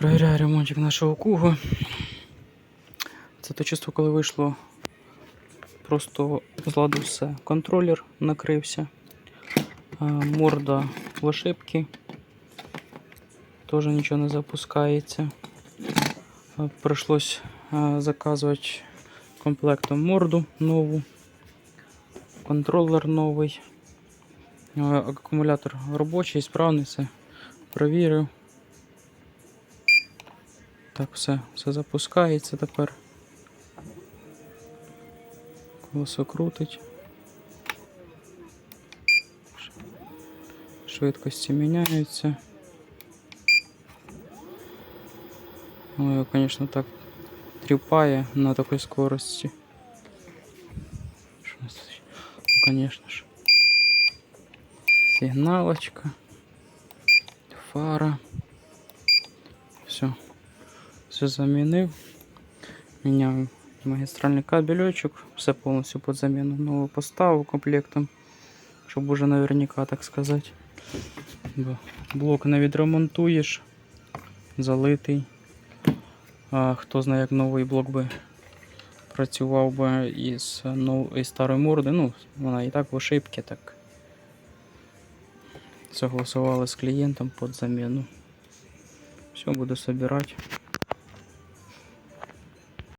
Провіряю ремонтик нашого кугу. Це то чисто, коли вийшло, просто з ладу все. Контролер накрився, морда в ошибки. Теж нічого не запускається. А, Прийшлось заказувати комплектом морду нову, контролер новий. Акумулятор робочий, справний, все провірив. Так, все, все запускається тепер. Колесо крутить. Ш- Швидкості міняються. Ну, його, звісно, так тріпає на такій скорості. Що у нас тут ще? Ну, звісно ж. Сигналочка. Фара. Все. Все замінив. Міняв магістральний кабельочок. Все повністю під заміну. Нову поставив комплектом. Щоб уже наверняка так сказати. Бо блок не відремонтуєш. Залитий. А хто знає, як новий блок би працював би із, нов... із старої морди. Ну, вона і так в ошибки, так. Согласували з клієнтом під заміну. Все, буду собирать.